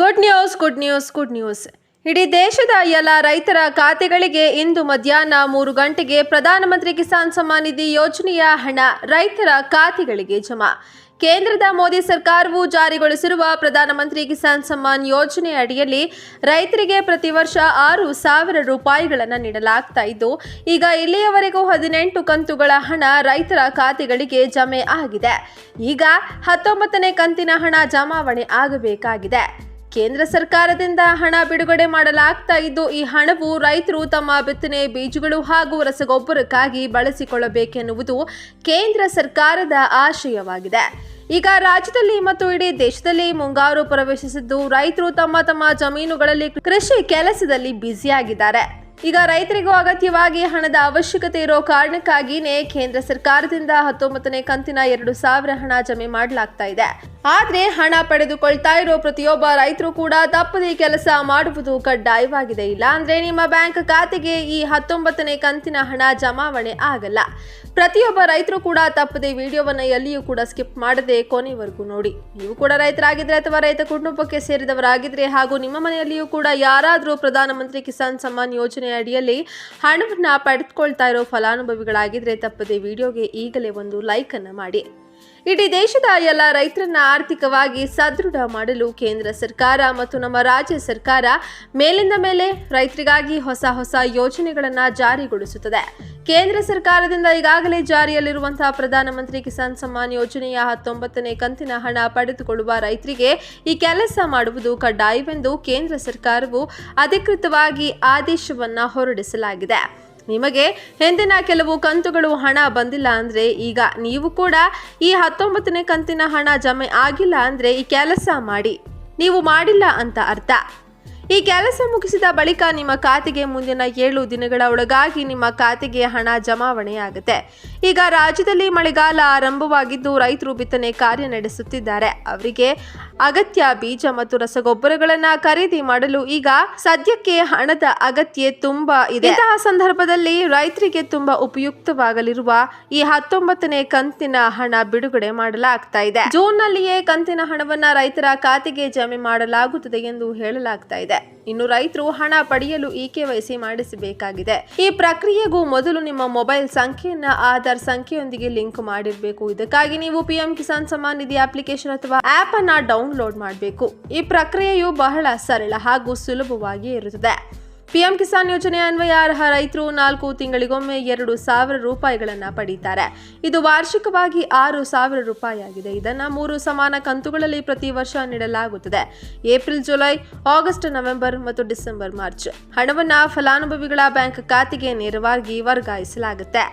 Good news good news good news ಇಡೀ ದೇಶದ ಎಲ್ಲ ರೈತರ ಖಾತೆಗಳಿಗೆ ಇಂದು ಮಧ್ಯಾಹ್ನ ಮೂರು ಗಂಟೆಗೆ ಪ್ರಧಾನಮಂತ್ರಿ ಕಿಸಾನ್ ಸಮ್ಮಾನ್ ನಿಧಿ ಯೋಜನೆಯ ಹಣ ರೈತರ ಖಾತೆಗಳಿಗೆ ಜಮಾ. ಕೇಂದ್ರದ ಮೋದಿ ಸರ್ಕಾರವು ಜಾರಿಗೊಳಿಸಿರುವ ಪ್ರಧಾನಮಂತ್ರಿ ಕಿಸಾನ್ ಸಮ್ಮಾನ್ ಯೋಜನೆ ಅಡಿಯಲ್ಲಿ ರೈತರಿಗೆ ಪ್ರತಿ ವರ್ಷ ಆರು ಸಾವಿರ ರೂಪಾಯಿಗಳನ್ನು ನೀಡಲಾಗ್ತಾ ಇದ್ದು, ಈಗ ಇಲ್ಲಿಯವರೆಗೂ ಹದಿನೆಂಟು ಕಂತುಗಳ ಹಣ ರೈತರ ಖಾತೆಗಳಿಗೆ ಜಮೆ ಆಗಿದೆ. ಈಗ ಹತ್ತೊಂಬತ್ತನೇ ಕಂತಿನ ಹಣ ಜಮಾವಣೆ ಆಗಬೇಕಾಗಿದೆ. ಕೇಂದ್ರ ಸರ್ಕಾರದಿಂದ ಹಣ ಬಿಡುಗಡೆ ಮಾಡಲಾಗ್ತಾ ಇದ್ದು, ಈ ಹಣವು ರೈತರು ತಮ್ಮ ಬಿತ್ತನೆ ಬೀಜಗಳು ಹಾಗೂ ರಸಗೊಬ್ಬರಕ್ಕಾಗಿ ಬಳಸಿಕೊಳ್ಳಬೇಕೆನ್ನುವುದು ಕೇಂದ್ರ ಸರ್ಕಾರದ ಆಶಯವಾಗಿದೆ. ಈಗ ರಾಜ್ಯದಲ್ಲಿ ಮತ್ತು ಇಡೀ ದೇಶದಲ್ಲಿ ಮುಂಗಾರು ಪ್ರವೇಶಿಸಿದ್ದು, ರೈತರು ತಮ್ಮ ತಮ್ಮ ಜಮೀನುಗಳಲ್ಲಿ ಕೃಷಿ ಕೆಲಸದಲ್ಲಿ ಬ್ಯುಸಿಯಾಗಿದ್ದಾರೆ. ಈಗ ರೈತರಿಗೂ ಅಗತ್ಯವಾಗಿ ಹಣದ ಅವಶ್ಯಕತೆ ಇರೋ ಕಾರಣಕ್ಕಾಗಿಯೇ ಕೇಂದ್ರ ಸರ್ಕಾರದಿಂದ ಹತ್ತೊಂಬತ್ತನೇ ಕಂತಿನ ಎರಡು ಸಾವಿರ ಹಣ ಜಮೆ ಮಾಡಲಾಗ್ತಾ ಇದೆ. ಆದ್ರೆ ಹಣ ಪಡೆದುಕೊಳ್ತಾ ಇರೋ ಪ್ರತಿಯೊಬ್ಬ ರೈತರು ಕೂಡ ತಪ್ಪದೇ ಕೆಲಸ ಮಾಡುವುದು ಕಡ್ಡಾಯವಾಗಿದೆ. ಇಲ್ಲ ಅಂದ್ರೆ ನಿಮ್ಮ ಬ್ಯಾಂಕ್ ಖಾತೆಗೆ ಈ ಹತ್ತೊಂಬತ್ತನೇ ಕಂತಿನ ಹಣ ಜಮಾವಣೆ ಆಗಲ್ಲ. ಪ್ರತಿಯೊಬ್ಬ ರೈತರು ಕೂಡ ತಪ್ಪದೆ ವಿಡಿಯೋವನ್ನು ಎಲ್ಲಿಯೂ ಕೂಡ ಸ್ಕಿಪ್ ಮಾಡದೆ ಕೊನೆವರೆಗೂ ನೋಡಿ. ನೀವು ಕೂಡ ರೈತರಾಗಿದ್ರೆ ಅಥವಾ ರೈತ ಕುಟುಂಬಕ್ಕೆ ಸೇರಿದವರಾಗಿದ್ರೆ ಹಾಗೂ ನಿಮ್ಮ ಮನೆಯಲ್ಲಿಯೂ ಕೂಡ ಯಾರಾದರೂ ಪ್ರಧಾನಮಂತ್ರಿ ಕಿಸಾನ್ ಸಮ್ಮಾನ್ ಯೋಜನೆ ಅಡಿಯಲ್ಲಿ ಹಣವನ್ನು ಪಡೆದುಕೊಳ್ತಾ ಇರೋ ಫಲಾನುಭವಿಗಳಾಗಿದ್ರೆ ತಪ್ಪದೆ ವಿಡಿಯೋಗೆ ಈಗಲೇ ಒಂದು ಲೈಕನ್ನು ಮಾಡಿ. ಇಡೀ ದೇಶದ ಎಲ್ಲ ರೈತರನ್ನ ಆರ್ಥಿಕವಾಗಿ ಸದೃಢ ಮಾಡಲು ಕೇಂದ್ರ ಸರ್ಕಾರ ಮತ್ತು ನಮ್ಮ ರಾಜ್ಯ ಸರ್ಕಾರ ಮೇಲಿಂದ ಮೇಲೆ ರೈತರಿಗಾಗಿ ಹೊಸ ಹೊಸ ಯೋಜನೆಗಳನ್ನು ಜಾರಿಗೊಳಿಸುತ್ತದೆ. ಕೇಂದ್ರ ಸರ್ಕಾರದಿಂದ ಈಗಾಗಲೇ ಜಾರಿಯಲ್ಲಿರುವಂತಹ ಪ್ರಧಾನಮಂತ್ರಿ ಕಿಸಾನ್ ಸಮ್ಮಾನ್ ಯೋಜನೆಯ ಹತ್ತೊಂಬತ್ತನೇ ಕಂತಿನ ಹಣ ಪಡೆದುಕೊಳ್ಳುವ ರೈತರಿಗೆ ಈ ಕೆಲಸ ಮಾಡುವುದು ಕಡ್ಡಾಯವೆಂದು ಕೇಂದ್ರ ಸರ್ಕಾರವು ಅಧಿಕೃತವಾಗಿ ಆದೇಶವನ್ನ ಹೊರಡಿಸಲಾಗಿದೆ. ನಿಮಗೆ ಹಿಂದಿನ ಕೆಲವು ಕಂತುಗಳು ಹಣ ಬಂದಿಲ್ಲ ಅಂದರೆ ಈಗ ನೀವು ಕೂಡ ಈ ಹತ್ತೊಂಬತ್ತನೇ ಕಂತಿನ ಹಣ ಜಮೆ ಆಗಿಲ್ಲ ಅಂದರೆ ಈ ಕೆಲಸ ಮಾಡಿ. ನೀವು ಮಾಡಿಲ್ಲ ಅಂತ ಅರ್ಥ. ಈ ಕೆಲಸ ಮುಗಿಸಿದ ಬಳಿಕ ನಿಮ್ಮ ಖಾತೆಗೆ ಮುಂದಿನ ಏಳು ದಿನಗಳ ಒಳಗಾಗಿ ನಿಮ್ಮ ಖಾತೆಗೆ ಹಣ ಜಮಾವಣೆಯಾಗುತ್ತೆ. ಈಗ ರಾಜ್ಯದಲ್ಲಿ ಮಳೆಗಾಲ ಆರಂಭವಾಗಿದ್ದು ರೈತರು ಬಿತ್ತನೆ ಕಾರ್ಯ ನಡೆಸುತ್ತಿದ್ದಾರೆ. ಅವರಿಗೆ ಅಗತ್ಯ ಬೀಜ ಮತ್ತು ರಸಗೊಬ್ಬರಗಳನ್ನು ಖರೀದಿ ಮಾಡಲು ಈಗ ಸದ್ಯಕ್ಕೆ ಹಣದ ಅಗತ್ಯ ತುಂಬಾ ಇದೆ. ಇಂತಹ ಸಂದರ್ಭದಲ್ಲಿ ರೈತರಿಗೆ ತುಂಬಾ ಉಪಯುಕ್ತವಾಗಲಿರುವ ಈ ಹತ್ತೊಂಬತ್ತನೇ ಕಂತಿನ ಹಣ ಬಿಡುಗಡೆ ಮಾಡಲಾಗ್ತಾ ಇದೆ. ಜೂನ್ ನಲ್ಲಿಯೇ ಕಂತಿನ ಹಣವನ್ನ ರೈತರ ಖಾತೆಗೆ ಜಮೆ ಮಾಡಲಾಗುತ್ತದೆ ಎಂದು ಹೇಳಲಾಗ್ತಾ ಇದೆ. ಇನ್ನು ರೈತರು ಹಣ ಪಡೆಯಲು ಇ ಕೆವೈಸಿ ಮಾಡಿಸಬೇಕಾಗಿದೆ. ಈ ಪ್ರಕ್ರಿಯೆಗೂ ಮೊದಲು ನಿಮ್ಮ ಮೊಬೈಲ್ ಸಂಖ್ಯೆಯನ್ನ ಆಧಾರ್ ಸಂಖ್ಯೆಯೊಂದಿಗೆ ಲಿಂಕ್ ಮಾಡಿರಬೇಕು. ಇದಕ್ಕಾಗಿ ನೀವು ಪಿಎಂ ಕಿಸಾನ್ ಸಮ್ಮಾನ್ ನಿಧಿ ಅಪ್ಲಿಕೇಶನ್ ಅಥವಾ ಆಪ್ ಅನ್ನ ಡೌನ್ಲೋಡ್ ಮಾಡಬೇಕು. ಈ ಪ್ರಕ್ರಿಯೆಯು ಬಹಳ ಸರಳ ಹಾಗೂ ಸುಲಭವಾಗಿ ಇರುತ್ತದೆ. ಪಿಎಂ ಕಿಸಾನ್ ಯೋಜನೆ ಅನ್ವಯ ಅರ್ಹ ರೈತರು ನಾಲ್ಕು ತಿಂಗಳಿಗೊಮ್ಮೆ ಎರಡು ಸಾವಿರ ರೂಪಾಯಿಗಳನ್ನು ಪಡೀತಾರೆ. ಇದು ವಾರ್ಷಿಕವಾಗಿ ಆರು ಸಾವಿರ ರೂಪಾಯಿ ಆಗಿದೆ ಇದನ್ನು ಮೂರು ಸಮಾನ ಕಂತುಗಳಲ್ಲಿ ಪ್ರತಿ ವರ್ಷ ನೀಡಲಾಗುತ್ತದೆ. ಏಪ್ರಿಲ್, ಜುಲೈ, ಆಗಸ್ಟ್, ನವೆಂಬರ್ ಮತ್ತು ಡಿಸೆಂಬರ್, ಮಾರ್ಚ್. ಹಣವನ್ನು ಫಲಾನುಭವಿಗಳ ಬ್ಯಾಂಕ್ ಖಾತೆಗೆ ನೇರವಾಗಿ ವರ್ಗಾಯಿಸಲಾಗುತ್ತೆ.